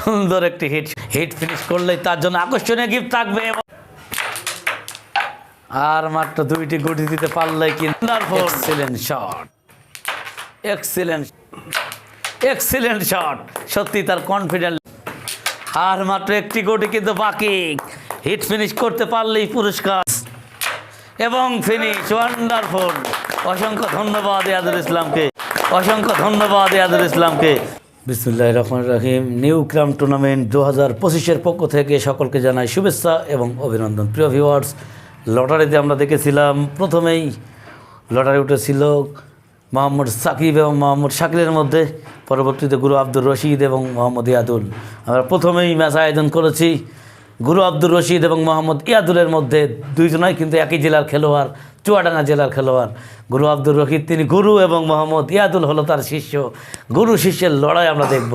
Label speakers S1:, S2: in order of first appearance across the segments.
S1: সুন্দর একটি hit hit finish করলেই তার জন্য আকর্ষণীয় গিফট থাকবে। আর মাত্র দুইটি গুটি দিতে কিন্তু এক্সিলেন্ট শট সত্যি তার কনফিডেন্ট আর মাত্র একটি গুটি কিন্তু বাকি। হিট ফিনিশ করতে পারলেই পুরস্কার। এবং ফিনিশ ওয়ান্ডারফুল অসংখ্য ধন্যবাদ ইয়াদুল ইসলামকে। অসংখ্য ধন্যবাদ ইয়াদুল ইসলামকে। বিসমুল্লাহ রহমান রহিম। নিউ ক্রাম টুর্নামেন্ট দু হাজার পঁচিশের পক্ষ থেকে সকলকে জানাই শুভেচ্ছা এবং অভিনন্দন। প্রিয় ভিউয়ার্স, লটারিতে আমরা দেখেছিলাম, প্রথমেই লটারি উঠেছিল মোহাম্মদ সাকিব এবং মোহাম্মদ শাকিলের মধ্যে। পরবর্তীতে গুরু আব্দুর রশিদ এবং মোহাম্মদ ইয়াদুল। আমরা প্রথমেই ম্যাচ আয়োজন করেছি। গুরু আব্দুর রশিদ এবং মোহাম্মদ ইয়াদুলের মধ্যে দুইজনাই কিন্তু একই জেলার খেলোয়াড়। চুয়াডাঙ্গা জেলার খেলোয়াড়। গুরু আব্দুর রহিদ তিনি গুরু এবং মোহাম্মদ ইয়াদুল হলো তার শিষ্য। গুরু শিষ্যের লড়াই আমরা দেখব।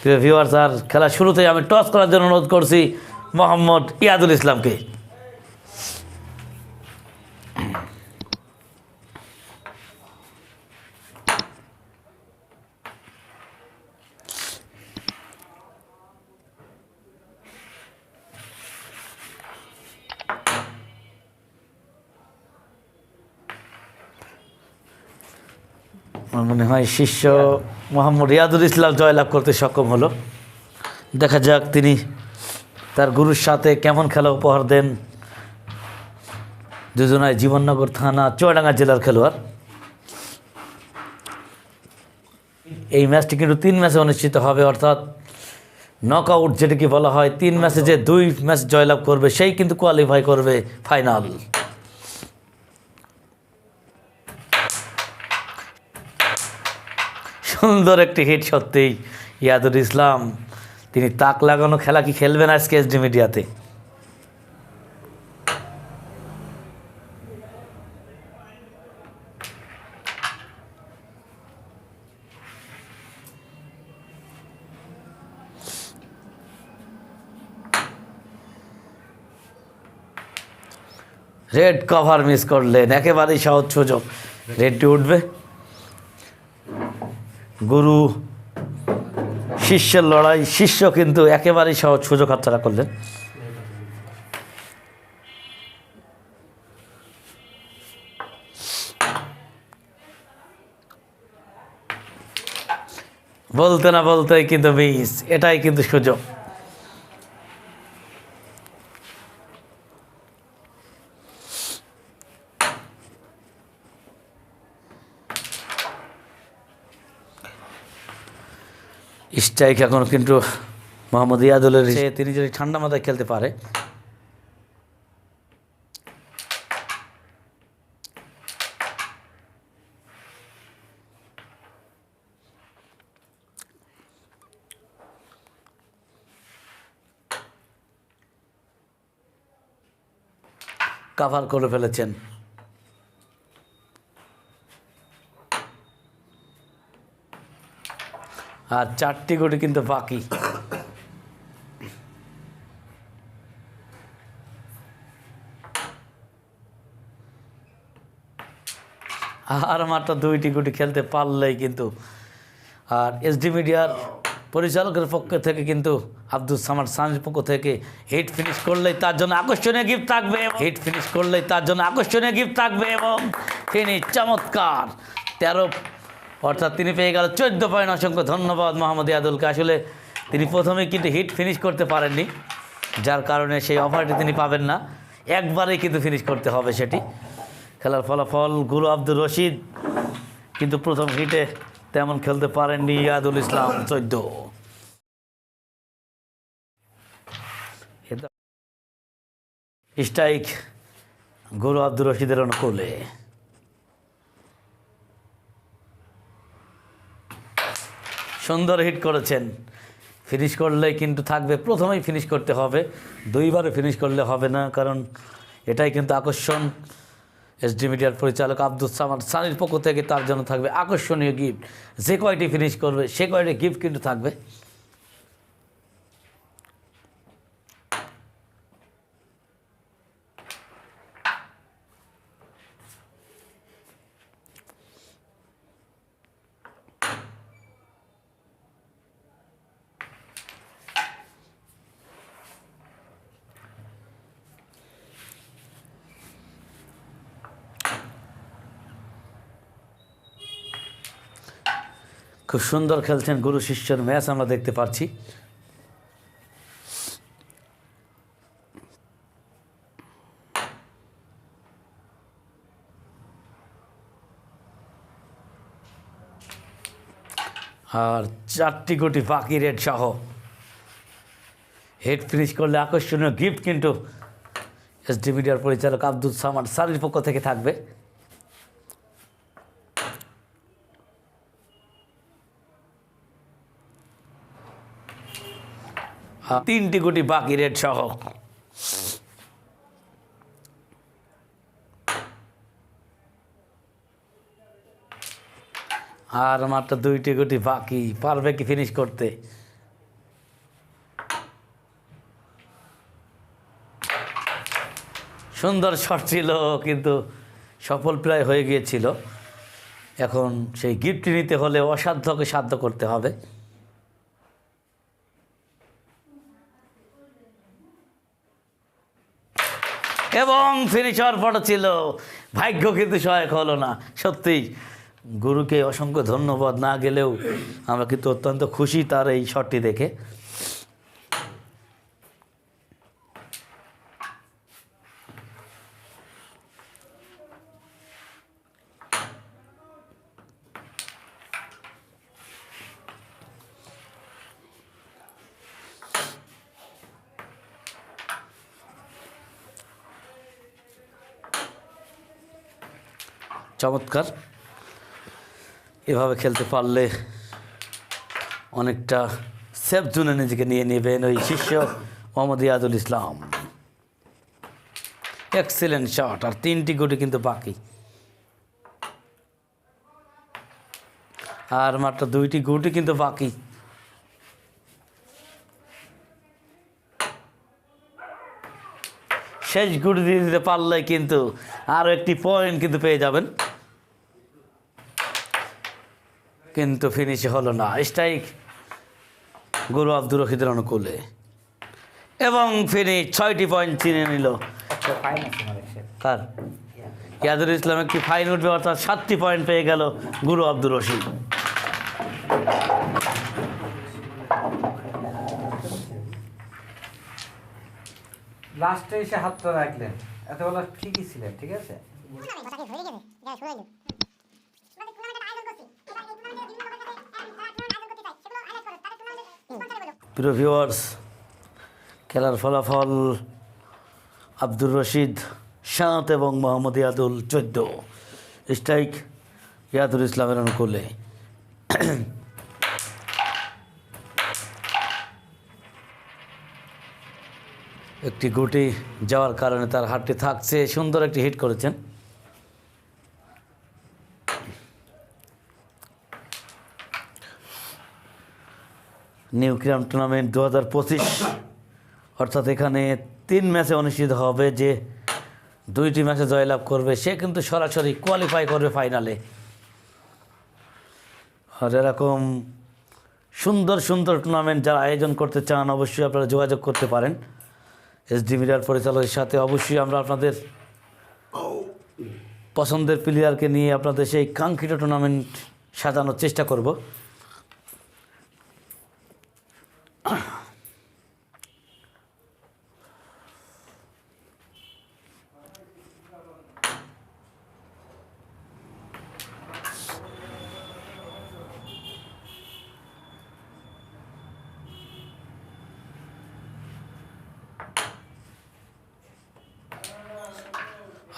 S1: প্রিয় ভিউয়ার আর খেলা শুরুতেই আমি টস করার জন্য অনুরোধ করছি মোহাম্মদ ইয়াদুল ইসলামকে। আমার মনে হয় শিষ্য মোহাম্মদ রিয়াদুল ইসলাম জয়লাভ করতে সক্ষম হলো। দেখা যাক তিনি তার গুরুর সাথে কেমন খেলা উপহার দেন। দুজনায় জীবননগর থানা, চুয়াডাঙ্গা জেলার খেলোয়াড়। এই ম্যাচটি কিন্তু তিন ম্যাচে অনুষ্ঠিত হবে, অর্থাৎ নক আউট যেটাকে বলা হয়, তিন ম্যাচে যে দুই ম্যাচ জয়লাভ করবে, সেই কিন্তু কোয়ালিফাই করবে ফাইনাল সুন্দর একটি হিট সত্যিই, ইয়াদুল ইসলাম। তিনি তাক লাগানো খেলা কি খেলবেন আজকে এসডি মিডিয়াতে? রেড কভার মিস করলেন, একেবারেই সহজ সুযোগ। রেডটি উঠবে? গুরু, শিষ্যের লড়াই, শিষ্য কিন্তু একেবারেই সহজ সুযোগ হাতছাড়া করলেন। বলতে না বলতে কিন্তু মিস, এটাই কিন্তু সুযোগ। স্ট্রাইক এখন কিন্তু মোহাম্মদ ইয়াদুলের সে তিনি যদি ঠান্ডা মাথায় খেলতে পারে। কাভার করে ফেলেছেন। আর চারটি গুটি কিন্তু বাকি। আর মাত্র দুইটি গুটি খেলতে পারলেই কিন্তু আর এসডি মিডিয়ার পরিচালকের পক্ষ থেকে কিন্তু আব্দুল সামাদ সানির পক্ষ থেকে হিট ফিনিশ করলেই তার জন্য আকর্ষণীয় গিফট থাকবে হিট ফিনিশ করলেই তার জন্য আকর্ষণীয় গিফট থাকবে এবং তিনি চমৎকার তেরো অর্থাৎ তিনি পেয়ে গেল চোদ্দ পয়েন্ট। অসংখ্য ধন্যবাদ মোহাম্মদ ইয়াদুলকে। আসলে তিনি প্রথমেই কিন্তু হিট ফিনিশ করতে পারেননি, যার কারণে সেই অফারটি তিনি পাবেন না। একবারেই কিন্তু ফিনিশ করতে হবে সেটি। খেলার ফলাফল গুরু আব্দুর রশিদ কিন্তু প্রথম হিটে তেমন খেলতে পারেননি ইয়াদুল ইসলাম, চোদ্দ। স্ট্রাইক গুরু আব্দুর রশিদের অনুকূলে। সুন্দর হিট করেছেন। ফিনিশ করলে কিন্তু থাকবে, প্রথমেই ফিনিশ করতে হবে। দুইবারে ফিনিশ করলে হবে না, কারণ এটাই কিন্তু আকর্ষণ। এসডি মিডিয়ার পরিচালক আব্দুল সামাদ সানির পক্ষ থেকে তার জন্য থাকবে আকর্ষণীয় গিফট যে কয়টি ফিনিশ করবে, সে কয়টি গিফট কিন্তু থাকবে। খুব সুন্দর খেলছেন গুরু শিষ্যের ম্যাচ আমরা দেখতে পাচ্ছি। আর চারটি কোটি বাকি রেড সহ। হেড ফিনিশ করলে আকর্ষণীয় গিফট কিন্তু এসডি মিডিয়ার পরিচালক আব্দুল সামাদ সারির পক্ষ থেকে থাকবে। তিনটি কোটি বাকি রেড সহ। আর মাত্র দুইটি কোটি বাকি, পারবে কি ফিনিশ করতে? সুন্দর শট ছিল, কিন্তু সফল প্রায় হয়ে গিয়েছিল। এখন সেই গিফটটি নিতে হলে অসাধ্যকে সাধ্য করতে হবে। এবং ফিনিশার ফটো ছিল। ভাগ্য কিন্তু সহায়ক হলো না। সত্যি, গুরুকে অসংখ্য ধন্যবাদ না গেলেও আমরা কিন্তু অত্যন্ত খুশি তার এই শটটি দেখে। চমৎকার। এভাবে খেলতে পারলে অনেকটা সেফ জোনে নিজেকে নিয়ে নেবেন ওই শিষ্য মোহাম্মদ ইয়াদুল ইসলাম। এক্সেলেন্ট শট আর তিনটি গুটি কিন্তু বাকি। আর মাত্র দুইটি গুটি কিন্তু বাকি। শেষ গুটি দিতে পারলে কিন্তু আরও একটি পয়েন্ট কিন্তু পেয়ে যাবেন। কিন্তু ফিনিশ হলো না। স্ট্রাইক গুরু আব্দুর রশিদের অনুকূলে। এবং ফিনিশ ছয়টি পয়েন্ট চিনে নিল। কার? ইয়াদুল ইসলাম একটি ফাইন উঠবে অর্থাৎ সাতটি পয়েন্ট পেয়ে গেল গুরু আব্দুর রশিদ।
S2: লাস্টে এসে হাতটা রাখলেন। এতবেলা ঠিকই ছিলেন ঠিক আছে?
S1: প্রিয় ভিউয়ার্স খেলার ফলাফল আব্দুর রশিদ, সাত এবং মোহাম্মদ ইয়াদুল চোদ্দ। স্ট্রাইক ইয়াদুল ইসলামের অনুকূলে। একটি গুটি যাওয়ার কারণে তার হাতটি থাকছে, সুন্দর একটি হিট করেছেন। নিউ ক্রাম টুর্নামেন্ট দু হাজার পঁচিশ। অর্থাৎ এখানে তিন ম্যাচে অনুষ্ঠিত হবে যে দুইটি ম্যাচে জয়লাভ করবে। সে কিন্তু সরাসরি কোয়ালিফাই করবে ফাইনালে আর এরকম সুন্দর সুন্দর টুর্নামেন্ট যারা আয়োজন করতে চান, অবশ্যই আপনারা যোগাযোগ করতে পারেন। এসডি মিডিয়ার পরিচালকের সাথে অবশ্যই আমরা আপনাদের পছন্দের প্লেয়ারকে নিয়ে আপনাদের সেই কাঙ্ক্ষিত টুর্নামেন্ট সাজানোর চেষ্টা করব।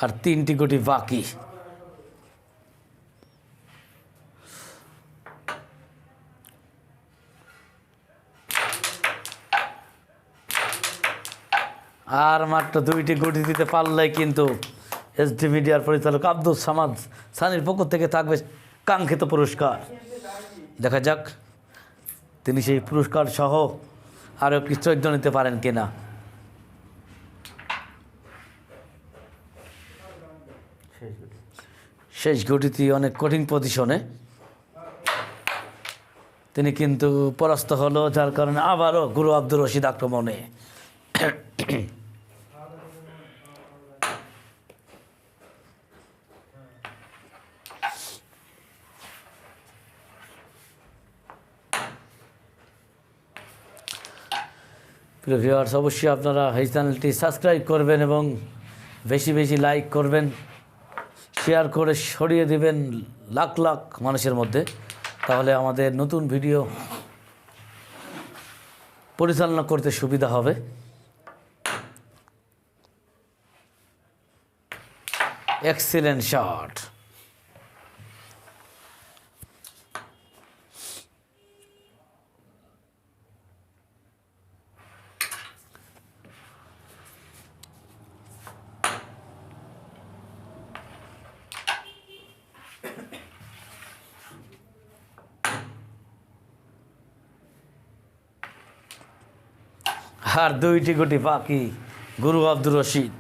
S1: আর তিনটি গুটি বাকি। আর মাত্র দুইটি গুটি দিতে পারলে কিন্তু এসডি মিডিয়ার পরিচালক আব্দুল সামাদ সানির পক্ষ থেকে থাকবে কাঙ্ক্ষিত পুরস্কার। দেখা যাক তিনি সেই পুরস্কার সহ আরও কিছু নিতে পারেন কিনা।
S2: শেষ
S1: গুটিতে অনেক কঠিন পজিশনে তিনি কিন্তু পরাস্ত হলো, যার কারণে আবারও গুরু আব্দুর রশিদ আক্রমণে। অবশ্যই আপনারা এই চ্যানেলটি সাবস্ক্রাইব করবেন এবং বেশি বেশি লাইক করবেন। শেয়ার করে সরিয়ে দিবেন লাখ লাখ মানুষের মধ্যে, তাহলে আমাদের নতুন ভিডিও পরিচালনা করতে সুবিধা হবে। এক্সিলেন্ট শট আর দুইটি গুটি পাখি গুরু আব্দুর রশিদ।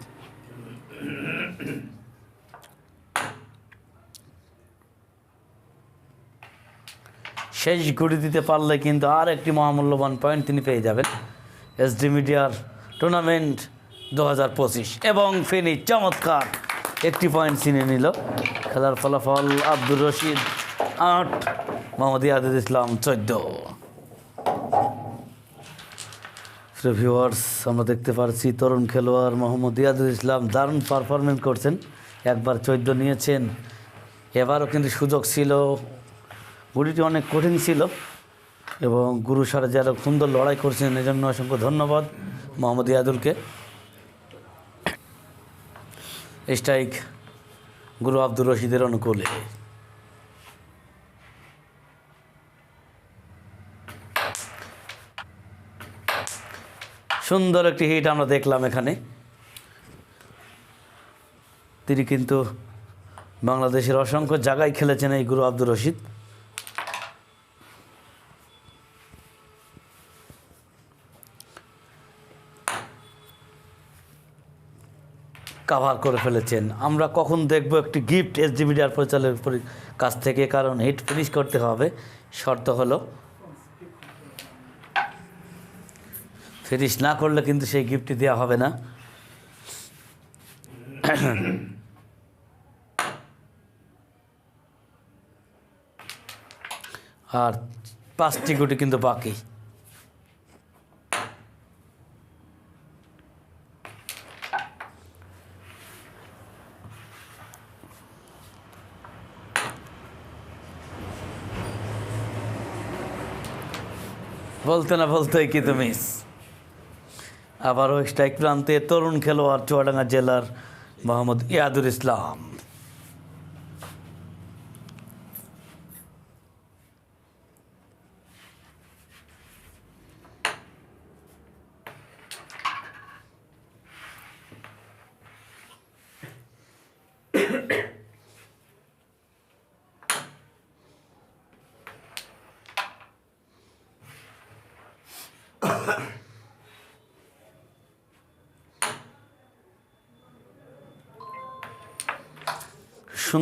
S1: শেষ গুটি দিতে পারলে কিন্তু আর একটি মহামূল্যবান পয়েন্ট তিনি পেয়ে যাবেন এসডি মিডিয়ার টুর্নামেন্ট দু হাজার পঁচিশ। এবং ফেনি চমৎকার একটি পয়েন্ট চিনে নিল। খেলার ফলাফল আব্দুর রশিদ আট, মোহাম্মদ ইয়াদুল ইসলাম চোদ্দ। ভিউয়ার্স আমরা দেখতে পারছি তরুণ খেলোয়াড় মোহাম্মদ ইয়াদুল ইসলাম দারুণ পারফরমেন্স করছেন। একবার চোদ্দ নিয়েছেন। এবারও কিন্তু সুযোগ ছিল। গুলিটি অনেক কঠিন ছিল এবং গুরু সারা যারা সুন্দর লড়াই করছেন, এজন্য অসংখ্য ধন্যবাদ মোহাম্মদ ইয়াদুলকে স্ট্রাইক গুরু আব্দুর রশিদের অনুকূলে। সুন্দর একটি হিট আমরা দেখলাম এখানে। তিনি কিন্তু বাংলাদেশের অসংখ্য জায়গায় খেলেছেন এই গুরু আব্দুর রশিদ। কাভার করে ফেলেছেন। আমরা কখন দেখব একটি গিফট এস ডি মিডিয়ার পরিচালকের কাছ থেকে, কারণ হিট ফিনিশ করতে হবে। শর্ত হলো ফিনিশ না করলে কিন্তু সেই গিফটটি দেওয়া হবে না। আর পাঁচটি গুটি কিন্তু বাকি। বলতে না বলতেই কিন্তু মিস আবারও স্ট্রাইক প্রান্তে তরুণ খেলোয়াড় চুয়াডাঙ্গা জেলার মোহাম্মদ ইয়াদুল ইসলাম।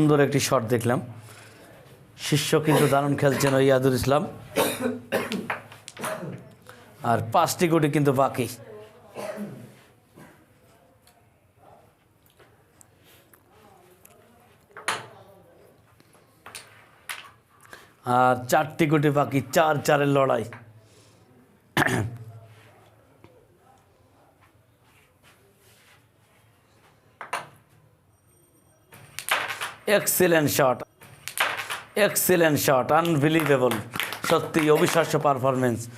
S1: সুন্দর একটি শট দেখলাম। শিষ্য কিন্তু দারুণ খেলছেন ওই ইয়াদুল ইসলাম। আর পাঁচটি গুটি কিন্তু বাকি। আর চারটি গুটি বাকি, চার চারের লড়াই। Excellent shot excellent shot unbelievable সত্যি অবিশ্বাস্য পারফরমেন্স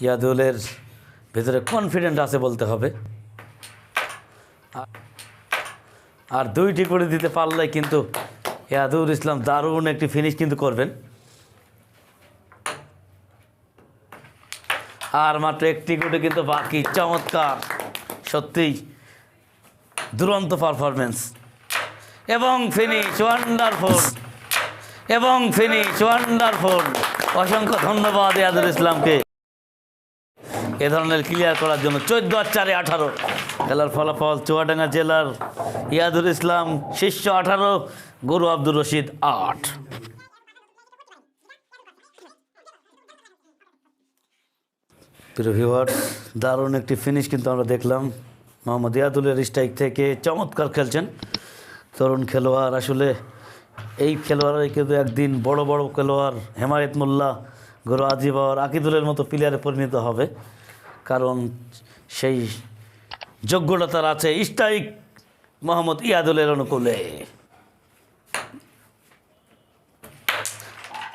S1: ইয়াদুলের ভেতরে কনফিডেন্ট আছে বলতে হবে। আর- দুইটি করে দিতে পারলে কিন্তু ইয়াদুল ইসলাম দারুণ একটি ফিনিশ কিন্তু করবেন। আর মাত্র একটি করে কিন্তু বাকি। চমৎকার। সত্যিই দুরন্ত পারফরমেন্স এবং ফিনিশ ওয়ান্ডারফুল এবং ফিনিশ ওয়ান্ডারফুল অসংখ্য ধন্যবাদ ইয়াদুল ইসলামকে। এ ধরনের ক্লিয়ার করার জন্য চোদ্দ আর চারে আঠারো। খেলার ফলাফল চুয়াডাঙ্গা জেলার ইয়াদুল ইসলাম শীর্ষ আঠারো, গুরু আব্দুর রশিদ আট। প্রিয় দারুণ একটি ফিনিশ কিন্তু আমরা দেখলাম। মোহাম্মদ ইয়াদুলের স্ট্রাইক থেকে চমৎকার খেলছেন। তরুণ খেলোয়াড়, আসলে এই খেলোয়াড়ই কিন্তু একদিন বড় বড় খেলোয়াড় হেমায়ত মোল্লা, গুরু আজিবর আকিদুলের মতো প্লেয়ারে পরিণত হবে। কারণ সেই যোগ্যতা তার আছে স্ট্রাইক মোহাম্মদ ইয়াদুলের অনুকূলে।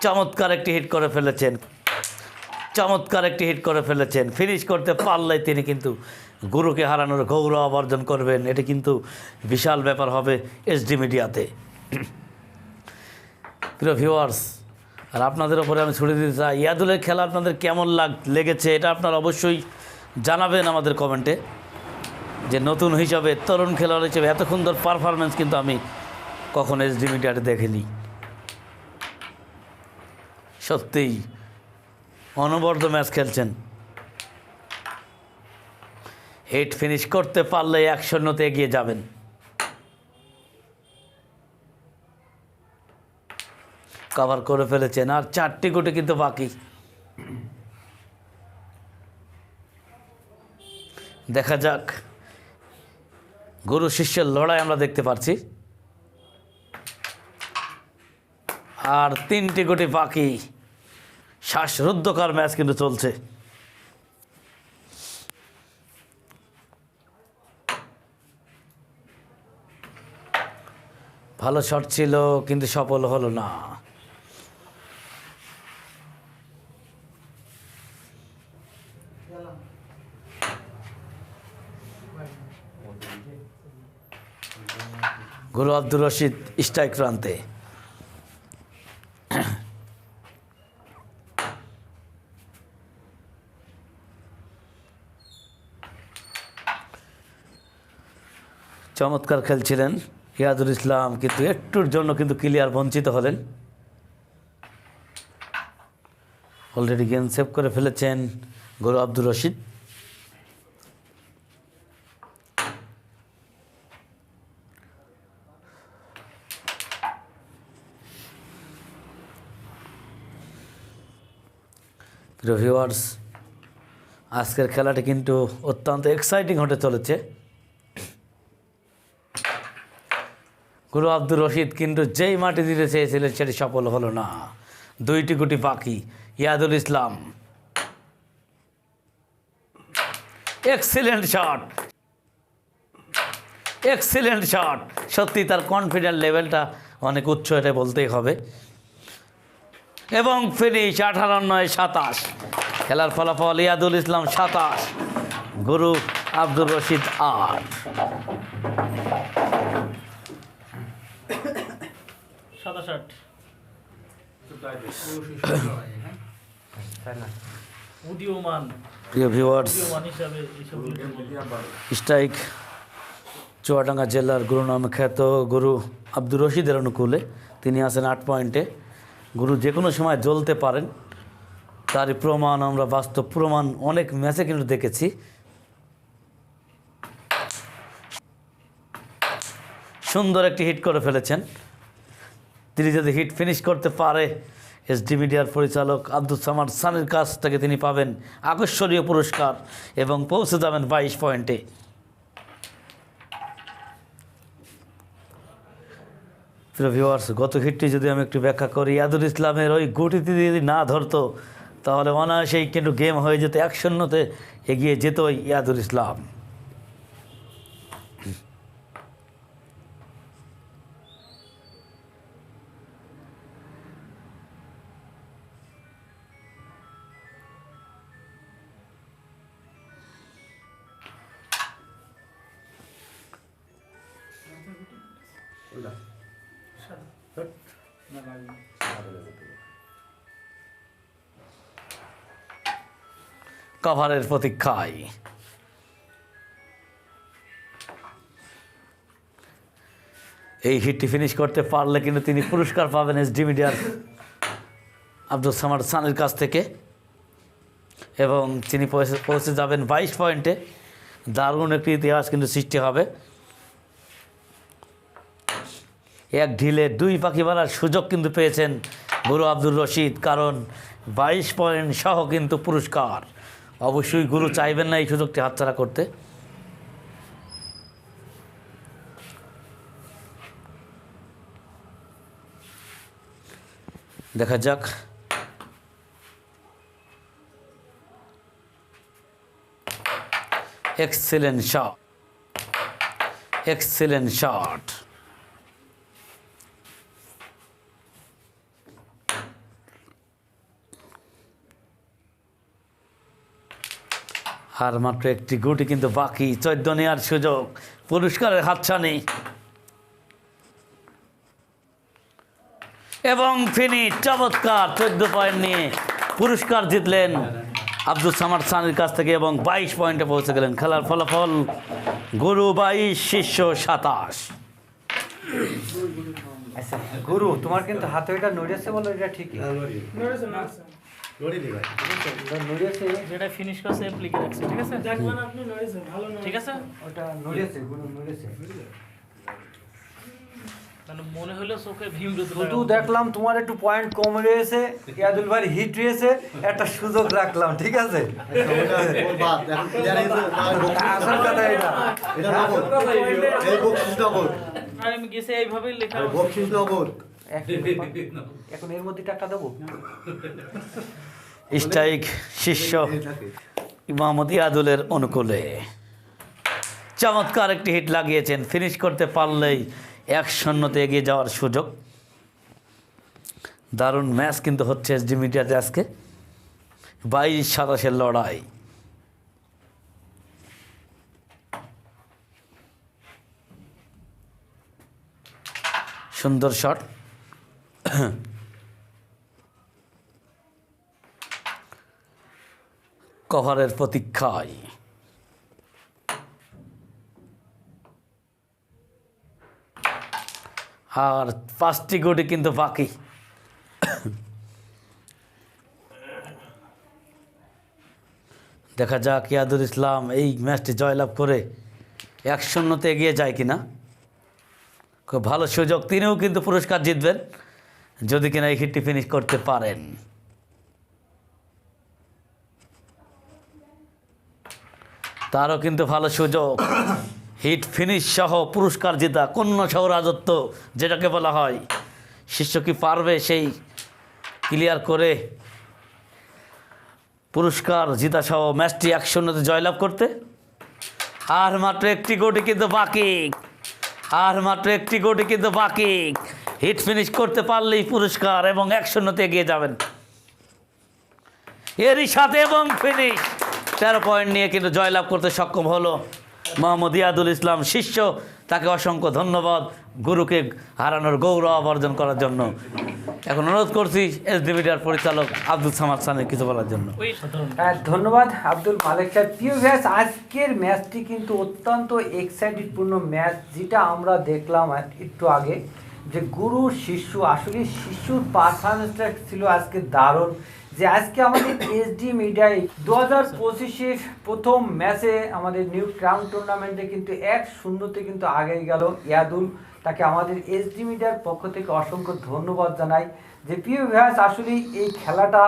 S1: চমৎকার একটি হিট করে ফেলেছেন। চমৎকার একটি হিট করে ফেলেছেন। ফিনিশ করতে পারলে তিনি কিন্তু গুরুকে হারানোর গৌরব অর্জন করবেন। এটা কিন্তু বিশাল ব্যাপার হবে এসডি মিডিয়াতে। প্রিয় ভিউয়ার্স আর আপনাদের ওপরে আমি ছুড়ে দিতে চাই, ইয়াদুলের খেলা আপনাদের কেমন লাগ, লেগেছে এটা আপনারা অবশ্যই জানাবেন আমাদের কমেন্টে। যে নতুন হিসাবে তরুণ খেলোয়াড় হিসেবে এত সুন্দর পারফরমেন্স কিন্তু আমি কখনো এসডি মিডিয়াতে দেখিনি। সত্যিই অনবদ্য ম্যাচ খেলছেন। হিট ফিনিশ করতে পারলে এক শূন্যতে এগিয়ে যাবেন। কভার করে ফেলেছেন, আর চারটি গুটি কিন্তু বাকি। দেখা যাক, গুরু শিষ্যের লড়াই আমরা দেখতে পাচ্ছি আর তিনটি গুটি বাকি। শ্বাসরুদ্ধকর ম্যাচ কিন্তু চলছে। ভালো শট ছিল কিন্তু সফল হলো না। গুরু আব্দুর রশিদ স্ট্রাইক প্রান্তে। চমৎকার খেলছিলেন। ইয়াদুল ইসলাম কিন্তু একটুর জন্য কিন্তু ক্লিয়ার বঞ্চিত হলেন। অলরেডি গেম সেভ করে ফেলেছেন গুরু আব্দুর রশিদ। প্রিয় ভিউয়ার্স আজকের খেলাটি কিন্তু অত্যন্ত এক্সাইটিং হতে চলেছে। গুরু আব্দুর রশিদ, কিন্তু যেই মাটি দিতে চেয়েছিলেন সেটি সফল হলো না। দুইটি গুটি পাখি, Yadul Islam. Excellent shot excellent shot সত্যি তার কনফিডেন্ট লেভেলটা অনেক উচ্চ এটা বলতেই হবে। এবং ফিনিশ আঠারো, নয়, সাতাশ। খেলার ফলাফল ইয়াদুল ইসলাম সাতাশ, গুরু আব্দুর রশিদ আট।
S2: না
S3: উদীয়মান।
S1: প্রিয় ভিউয়ার্স স্ট্রাইক চুয়াডাঙ্গা জেলার গুরু নামে খ্যাত গুরু আব্দুর রশিদের অনুকূলে। তিনি আছেন আট পয়েন্টে। গুরু যে কোনো সময় জ্বলতে পারেন। তারই প্রমাণ আমরা বাস্তব প্রমাণ অনেক ম্যাচে কিন্তু দেখেছি। সুন্দর একটি হিট করে ফেলেছেন। তিনি যদি হিট ফিনিশ করতে পারে এসডি মিডিয়ার পরিচালক আব্দুল সামাদ সানের কাছ থেকে তিনি পাবেন আকর্ষণীয় পুরস্কার এবং পৌঁছে যাবেন বাইশ পয়েন্টে। প্রিয় ভিউয়ার্স গত হিটটি যদি আমি একটু ব্যাখ্যা করি ইয়াদুল ইসলামের ওই গুটিতে যদি না ধরতো, তাহলে অনায়াসেই কিন্তু গেম হয়ে যেত, এক শূন্যতে এগিয়ে যেত ইয়াদুল ইসলাম। কভারের প্রতীক্ষায়। এই হিটটি ফিনিশ করতে পারলে কিন্তু তিনি পুরস্কার পাবেন এসডি মিডিয়ার আব্দুল সামাদ সানের কাছ থেকে। এবং তিনি পৌঁছে যাবেন বাইশ পয়েন্টে দারুণ একটি ইতিহাস কিন্তু সৃষ্টি হবে। এক ঢিলে দুই পাখি মারার সুযোগ কিন্তু পেয়েছেন গুরু আব্দুর রশিদ, কারণ বাইশ পয়েন্ট সহ কিন্তু পুরস্কার। অবশ্যই গুরু চাইবেন না এই সুযোগটি হাতছাড়া করতে। দেখা যাক। এক্সেলেন্ট শট এক্সেলেন্ট শট আর মাত্র একটি গুটি কিন্তু বাকি। চোদ্দ নেওয়ার সুযোগ। পুরস্কারের হাতছানি। এবং ফিনি চমৎকার চোদ্দ পয়েন্ট নিয়ে পুরস্কার জিতলেন আব্দুল সামার সানির কাছ থেকে এবং বাইশ পয়েন্টে পৌঁছে গেলেন খেলার ফলাফল গুরু বাইশ শিষ্য সাতাশ।
S2: আচ্ছা গুরু তোমার কিন্তু হাতে এটা নড়িয়েছে বলো এটা ঠিকই। নড়িয়েছে।
S3: যেটা ফিনিশ করছে লিখে রাখছে ঠিক আছে? ঠিক আছে?
S2: ওটা নড়িয়েছে গুরু নড়িয়েছে।
S3: মানে হলো চোখে ভীম
S2: শুধু দেখলাম তোমার একটু পয়েন্ট কম রয়েছে ইয়াদুল ভাই হিট রয়েছে একটা সুযোগ রাখলাম ঠিক আছে? আসল কথা এটা।
S3: আর আমি গেছে এইভাবেই লেখা।
S2: এখন- এখন এর মধ্যে টাকা দেবো?
S1: স্ট্রাইক শিষ্য মোহাম্মদ ইয়াদুলের অনুকূলে। চমৎকার একটি হিট লাগিয়েছেন। ফিনিশ করতে পারলেই এক শূন্যতে এগিয়ে যাওয়ার সুযোগ। দারুণ ম্যাচ কিন্তু হচ্ছে এসডি মিডিয়াতে আজকে। বাইশ সাতাশের লড়াই। সুন্দর শট কভারের প্রতীক্ষায়। আর পাঁচটি গুটি কিন্তু বাকি। দেখা যাক ইয়াদুল ইসলাম এই ম্যাচটি জয়লাভ করে এক শূন্যতে এগিয়ে যায় কিনা। খুব ভালো সুযোগ, তিনিও কিন্তু পুরস্কার জিতবেন। যদি কিনা এই হিটটি ফিনিশ করতে পারেন। তারও কিন্তু ভালো সুযোগ। হিট ফিনিশ সহ পুরস্কার জেতা কন্যা সহ রাজত্ব, যেটাকে বলা হয়। শিষ্য কি পারবে সেই ক্লিয়ার করে পুরস্কার জিতা সহ ম্যাচটি এক শূন্যতে জয়লাভ করতে? আর মাত্র একটি গোটি কিন্তু বাকি। আর মাত্র একটি গোটি কিন্তু বাকি। হিট ফিনিশ করতে পারলেই পুরস্কার এবং এক শূন্যতে এগিয়ে যাবেন। এরই সাথে এবং ফিনিশ। তেরো পয়েন্ট নিয়ে কিন্তু জয়লাভ করতে সক্ষম হলো মোহাম্মদ ইয়াদুল ইসলাম শিষ্য। তাকে অসংখ্য ধন্যবাদ গুরুকে হারানোর গৌরব অর্জন করার জন্য। এখন অনুরোধ করছি এস মিডিয়ার পরিচালক আব্দুল সামাদ সানের কিছু বলার জন্য।
S2: হ্যাঁ ধন্যবাদ আব্দুল মালিক সাহেব। প্রিয় ভ্যাস আজকের ম্যাচটি কিন্তু অত্যন্ত এক্সাইটেডপূর্ণ ম্যাচ, যেটা আমরা দেখলাম একটু আগে। যে গুরু, শিষ্য, আসলে শিশুর পারফরমেন্সটা ছিল আজকে দারুণ। যে আজকে আমাদের এসডি মিডিয়ায় দু হাজার পঁচিশের প্রথম ম্যাচে আমাদের নিউ ক্রাউন টুর্নামেন্টে কিন্তু এক শূন্যতে কিন্তু আগে গেল ইয়াদুল। তাকে আমাদের এসডি মিডিয়ার পক্ষ থেকে অসংখ্য ধন্যবাদ জানাই। যে প্রিয় ভ্যাস আসলে এই খেলাটা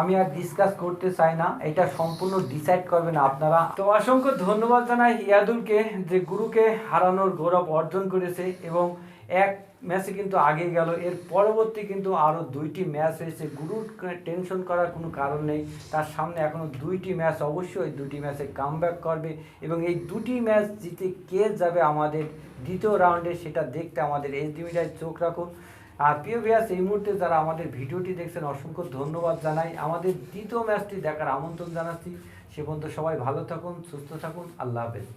S2: আমি আর ডিসকাস করতে চাই না। এটা সম্পূর্ণ ডিসাইড করবেন আপনারা। তো অসংখ্য ধন্যবাদ জানাই ইয়াদুলকে, যে গুরুকে হারানোর গৌরব অর্জন করেছে এবং এক ম্যাচে কিন্তু আগে গেল। এর পরবর্তী কিন্তু আরও দুইটি ম্যাচ হয়েছে। গুরুর টেনশন করার কোনো কারণ নেই। তার সামনে এখনও দুইটি ম্যাচ, অবশ্যই দুটি ম্যাচে কাম করবে এবং এই দুটি ম্যাচ জিতে কে যাবে আমাদের দ্বিতীয় রাউন্ডে সেটা দেখতে আমাদের এইচডি মিডিয়ায় চোখ রাখুন। আর প্রিয় ভিয়াস এই মুহূর্তে যারা আমাদের ভিডিওটি দেখছেন, অসংখ্য ধন্যবাদ জানাই। আমাদের দ্বিতীয় ম্যাচটি দেখার আমন্ত্রণ জানাচ্ছি। সে পর্যন্ত সবাই ভালো থাকুন, সুস্থ থাকুন। আল্লাহ হাফেজ।